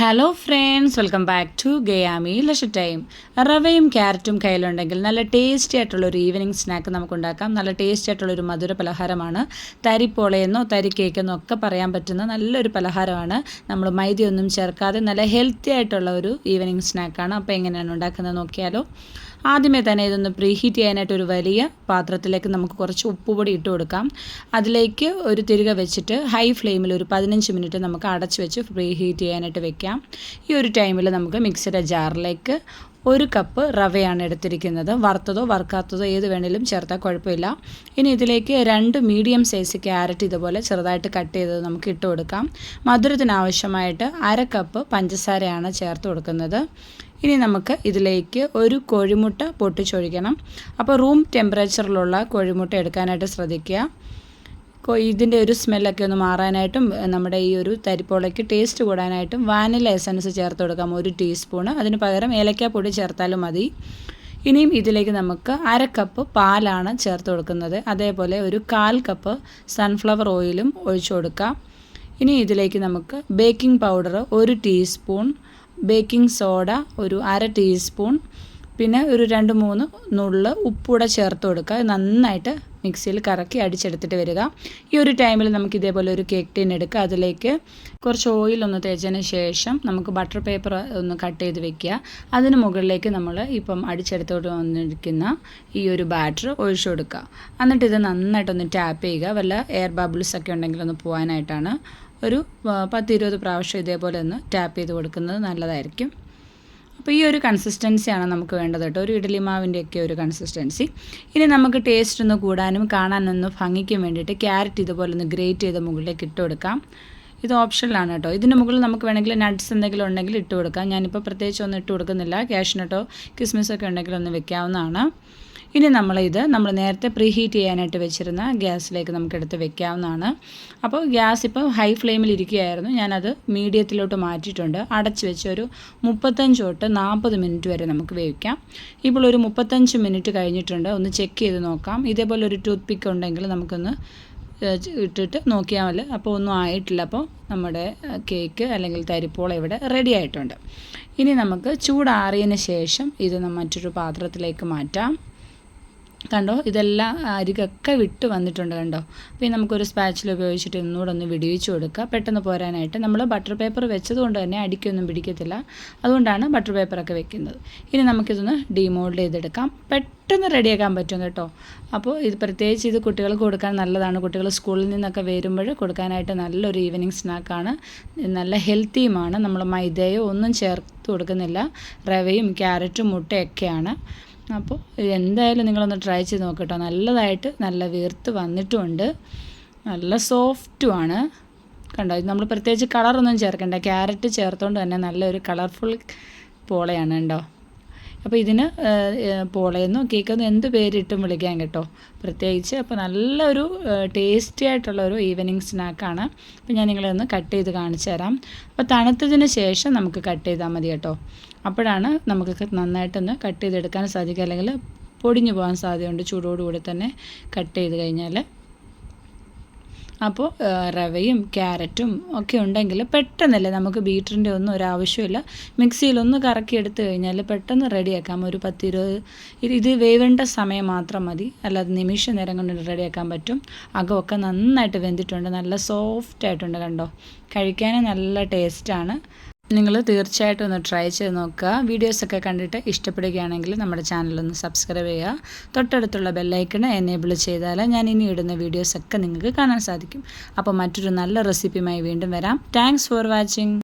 Hello friends welcome back to ഗയാമി ലഷ time റവയും ക്യാരറ്റും കയ്യിലുണ്ടെങ്കിൽ നല്ല ടേസ്റ്റി ആയിട്ടുള്ള ഒരു ഈവനിങ് സ്നാക്ക് നമുക്ക് ഉണ്ടാക്കാം നല്ല ടേസ്റ്റി ആയിട്ടുള്ള ഒരു മധുര പലഹാരമാണ്. തരിപ്പോളയെന്നോ തരി കേക്കെന്നോ ഒക്കെ പറയാൻ പറ്റുന്ന നല്ലൊരു പലഹാരമാണ്. നമ്മൾ മൈദയൊന്നും ചേർക്കാതെ നല്ല ഹെൽത്തി ആയിട്ടുള്ള ഒരു ഈവനിങ് സ്നാക്കാണ് അപ്പോൾ എങ്ങനെയാണ് ഉണ്ടാക്കുന്നത് നോക്കിയാലോ. ആദ്യമേ തന്നെ ഇതൊന്ന് പ്രീഹീറ്റ് ചെയ്യാനായിട്ട് ഒരു വലിയ പാത്രത്തിലേക്ക് നമുക്ക് കുറച്ച് ഉപ്പുപൊടി ഇട്ട് കൊടുക്കാം. അതിലേക്ക് ഒരു തിരികെ വെച്ചിട്ട് ഹൈ ഫ്ലെയിമിൽ ഒരു പതിനഞ്ച് മിനിറ്റ് നമുക്ക് അടച്ച് വെച്ച് പ്രീഹീറ്റ് ചെയ്യാനായിട്ട് വെക്കാം. ഈ ഒരു ടൈമിൽ നമുക്ക് മിക്സിയുടെ ജാറിലേക്ക് ഒരു കപ്പ് റവയാണ് എടുത്തിരിക്കുന്നത്. വറുത്തതോ വറുക്കാത്തതോ ഏത് വേണേലും ചേർത്താൽ കുഴപ്പമില്ല. ഇനി ഇതിലേക്ക് രണ്ട് മീഡിയം സൈസ് ക്യാരറ്റ് ഇതുപോലെ ചെറുതായിട്ട് കട്ട് ചെയ്തത് നമുക്ക് ഇട്ട് കൊടുക്കാം. മധുരത്തിനാവശ്യമായിട്ട് അര കപ്പ് പഞ്ചസാരയാണ് ചേർത്ത് കൊടുക്കുന്നത്. ഇനി നമുക്ക് ഇതിലേക്ക് ഒരു കോഴിമുട്ട പൊട്ടിച്ചൊഴിക്കണം. അപ്പോൾ റൂം ടെമ്പറേച്ചറിലുള്ള കോഴിമുട്ട എടുക്കാനായിട്ട് ശ്രദ്ധിക്കുക. ഇതിന്റെ ഒരു സ്മെല്ലൊക്കെ ഒന്ന് മാറാനായിട്ടും നമ്മുടെ ഈ ഒരു തരിപ്പോളയ്ക്ക് ടേസ്റ്റ് കൂടാനായിട്ടും വാനില എസൻസ് ചേർത്ത് കൊടുക്കാം. ഒരു ടീസ്പൂണ്. അതിന് പകരം ഏലക്കാപ്പൊടി ചേർത്താലും മതി. ഇനിയും ഇതിലേക്ക് നമുക്ക് അര കപ്പ് പാലാണ് ചേർത്ത് കൊടുക്കുന്നത്. അതേപോലെ ഒരു കാൽ കപ്പ് സൺഫ്ലവർ ഓയിലും ഒഴിച്ചു കൊടുക്കാം. ഇനി ഇതിലേക്ക് നമുക്ക് ബേക്കിംഗ് പൗഡർ ഒരു ടീസ്പൂൺ ബേക്കിംഗ് സോഡ ഒരു അര ടീസ്പൂൺ പിന്നെ ഒരു രണ്ട് മൂന്ന് നുള്ള് ഉപ്പൂടെ ചേർത്ത് കൊടുക്കുക. നന്നായിട്ട് മിക്സിയിൽ കറക്കി അടിച്ചെടുത്തിട്ട് വരിക. ഈ ഒരു ടൈമിൽ നമുക്ക് ഇതേപോലെ ഒരു കേക്ക് ടീൻ എടുക്കുക. അതിലേക്ക് കുറച്ച് ഓയിൽ ഒന്ന് തേച്ചതിന് ശേഷം നമുക്ക് ബട്ടർ പേപ്പർ ഒന്ന് കട്ട് ചെയ്ത് വെക്കുക. അതിന് മുകളിലേക്ക് നമ്മൾ ഇപ്പം അടിച്ചെടുത്തോട്ട് വന്നിരിക്കുന്ന ഈ ഒരു ബാറ്റർ ഒഴിച്ചു കൊടുക്കുക. എന്നിട്ട് ഇത് നന്നായിട്ടൊന്ന് ടാപ്പ് ചെയ്യുക. വല്ല എയർ ബബിൾസ് ഒക്കെ ഉണ്ടെങ്കിൽ ഒന്ന് പോകാനായിട്ടാണ് ഒരു പത്തിരുപത് പ്രാവശ്യം ഇതേപോലെ ഒന്ന് ടാപ്പ് ചെയ്ത് കൊടുക്കുന്നത് നല്ലതായിരിക്കും. അപ്പോൾ ഈ ഒരു കൺസിസ്റ്റൻസിയാണ് നമുക്ക് വേണ്ടത് കേട്ടോ. ഒരു ഇഡ്ഡലി മാവിന്റെയൊക്കെ ഒരു കൺസിസ്റ്റൻസി ഇനി നമുക്ക് ടേസ്റ്റ് ഒന്ന് കൂടാനും കാണാനൊന്ന് ഭംഗിക്കും വേണ്ടിയിട്ട് ക്യാരറ്റ് ഇതുപോലെ ഒന്ന് ഗ്രേറ്റ് ചെയ്ത് മുകളിലേക്ക് ഇട്ട് കൊടുക്കാം. ഇത് ഓപ്ഷനിലാണ് കേട്ടോ. ഇതിന് മുകളിൽ നമുക്ക് വേണമെങ്കിൽ നട്ട്സ് എന്തെങ്കിലും ഉണ്ടെങ്കിൽ ഇട്ട് കൊടുക്കാം. ഞാനിപ്പോൾ പ്രത്യേകിച്ച് ഒന്നും ഇട്ട് കൊടുക്കുന്നില്ല. ക്യാഷിനട്ടോ ഒക്കെ ഉണ്ടെങ്കിൽ ഒന്ന് വെക്കാവുന്നതാണ്. ഇനി നമ്മളിത് നമ്മൾ നേരത്തെ പ്രീ ഹീറ്റ് ചെയ്യാനായിട്ട് വെച്ചിരുന്ന ഗ്യാസിലേക്ക് നമുക്ക് എടുത്ത് വെക്കാവുന്നതാണ്. അപ്പോൾ ഗ്യാസ് ഇപ്പോൾ ഹൈ ഫ്ലെയിമിൽ ഇരിക്കുകയായിരുന്നു. ഞാനത് മീഡിയത്തിലോട്ട് മാറ്റിയിട്ടുണ്ട്. അടച്ച് വെച്ച് ഒരു മുപ്പത്തഞ്ച് തൊട്ട് നാൽപ്പത് മിനിറ്റ് വരെ നമുക്ക് വേവിക്കാം. ഇപ്പോൾ ഒരു മുപ്പത്തഞ്ച് മിനിറ്റ് കഴിഞ്ഞിട്ടുണ്ട്. ഒന്ന് ചെക്ക് ചെയ്ത് നോക്കാം. ഇതേപോലെ ഒരു ടൂത്ത് പിക്ക് ഉണ്ടെങ്കിൽ നമുക്കൊന്ന് ഇട്ടിട്ട് നോക്കിയാൽ മതി. അപ്പോൾ ഒന്നും ആയിട്ടില്ല. അപ്പോൾ നമ്മുടെ കേക്ക് അല്ലെങ്കിൽ തരിപ്പോള ഇവിടെ റെഡി ആയിട്ടുണ്ട്. ഇനി നമുക്ക് ചൂടാറിയതിന് ശേഷം ഇത് മറ്റൊരു പാത്രത്തിലേക്ക് മാറ്റാം. കണ്ടോ? ഇതെല്ലാം അരികൊക്കെ വിട്ട് വന്നിട്ടുണ്ട് കണ്ടോ? അപ്പോൾ ഈ നമുക്കൊരു സ്പാച്ചിൽ ഉപയോഗിച്ചിട്ട് ഒന്നുകൂടെ ഒന്ന് വിടിയിച്ച് കൊടുക്കുക. പെട്ടെന്ന് പോരാനായിട്ട് നമ്മൾ ബട്ടർ പേപ്പർ വെച്ചതുകൊണ്ട് തന്നെ അടിക്കൊന്നും പിടിക്കത്തില്ല. അതുകൊണ്ടാണ് ബട്ടർ പേപ്പറൊക്കെ വെക്കുന്നത്. ഇനി നമുക്കിതൊന്ന് ഡീമോൾഡ് ചെയ്തെടുക്കാം. പെട്ടെന്ന് റെഡിയാക്കാൻ പറ്റും കേട്ടോ. അപ്പോൾ ഇത് പ്രത്യേകിച്ച് ഇത് കുട്ടികൾക്ക് കൊടുക്കാൻ നല്ലതാണ്. കുട്ടികൾ സ്കൂളിൽ നിന്നൊക്കെ വരുമ്പോൾ കൊടുക്കാനായിട്ട് നല്ലൊരു ഈവനിങ് സ്നാക്കാണ് നല്ല ഹെൽത്തിയുമാണ് നമ്മൾ മൈദയോ ഒന്നും ചേർത്ത് കൊടുക്കുന്നില്ല. റവയും ക്യാരറ്റും മുട്ടയൊക്കെയാണ്. അപ്പോൾ എന്തായാലും നിങ്ങളൊന്ന് ട്രൈ ചെയ്ത് നോക്കട്ടോ. നല്ലതായിട്ട് നല്ല വീർത്ത് വന്നിട്ടുമുണ്ട് നല്ല സോഫ്റ്റുമാണ് കണ്ടോ? ഇത് നമ്മൾ പ്രത്യേകിച്ച് കളറൊന്നും ചേർക്കണ്ട. ക്യാരറ്റ് ചേർത്തുകൊണ്ട് തന്നെ നല്ലൊരു കളർഫുൾ പോളയാണ് കേട്ടോ അപ്പോൾ ഇതിന് പോളയെന്നോ കേക്കെന്നോ എന്ത് പേരിട്ടും വിളിക്കാം കേട്ടോ. പ്രത്യേകിച്ച് അപ്പോൾ നല്ലൊരു ടേസ്റ്റി ആയിട്ടുള്ള ഒരു ഈവനിങ് സ്നാക്കാണ് അപ്പോൾ ഞാൻ നിങ്ങളെ ഒന്ന് കട്ട് ചെയ്ത് കാണിച്ചു തരാം. അപ്പോൾ തണുത്തതിന് ശേഷം നമുക്ക് കട്ട് ചെയ്താൽ മതി കേട്ടോ. അപ്പോഴാണ് നമുക്ക് നന്നായിട്ടൊന്ന് കട്ട് ചെയ്തെടുക്കാൻ സാധിക്കുക. അല്ലെങ്കിൽ പൊടിഞ്ഞു പോകാൻ സാധ്യതയുണ്ട്. ചൂടോടുകൂടി തന്നെ കട്ട് ചെയ്ത് കഴിഞ്ഞാൽ അപ്പോൾ റവയും ക്യാരറ്റും ഒക്കെ ഉണ്ടെങ്കിൽ പെട്ടെന്നല്ലേ നമുക്ക് ബീറ്ററിന്റെ ഒന്നും ഒരു ആവശ്യമില്ല. മിക്സിയിലൊന്ന് കറക്കി എടുത്തു കഴിഞ്ഞാൽ പെട്ടെന്ന് റെഡിയാക്കാം. ഒരു പത്തിരുപത് ഇത് വേവേണ്ട സമയം മാത്രം മതി. അല്ലാതെ നിമിഷ നേരം കൊണ്ട് റെഡിയാക്കാൻ പറ്റും. അകമൊക്കെ നന്നായിട്ട് വെന്തിട്ടുണ്ട്. നല്ല സോഫ്റ്റ് ആയിട്ടുണ്ട് കണ്ടോ. കഴിക്കാനും നല്ല ടേസ്റ്റാണ്. നിങ്ങൾ തീർച്ചയായിട്ടും ഒന്ന് ട്രൈ ചെയ്ത് നോക്കുക. വീഡിയോസൊക്കെ കണ്ടിട്ട് ഇഷ്ടപ്പെടുകയാണെങ്കിൽ നമ്മുടെ ചാനലൊന്ന് സബ്സ്ക്രൈബ് ചെയ്യുക. തൊട്ടടുത്തുള്ള ബെല്ലൈക്കണ് എനേബിൾ ചെയ്താൽ ഞാൻ ഇനി ഇടുന്ന വീഡിയോസൊക്കെ നിങ്ങൾക്ക് കാണാൻ സാധിക്കും. അപ്പോൾ മറ്റൊരു നല്ല റെസിപ്പിയുമായി വീണ്ടും വരാം. Thanks for watching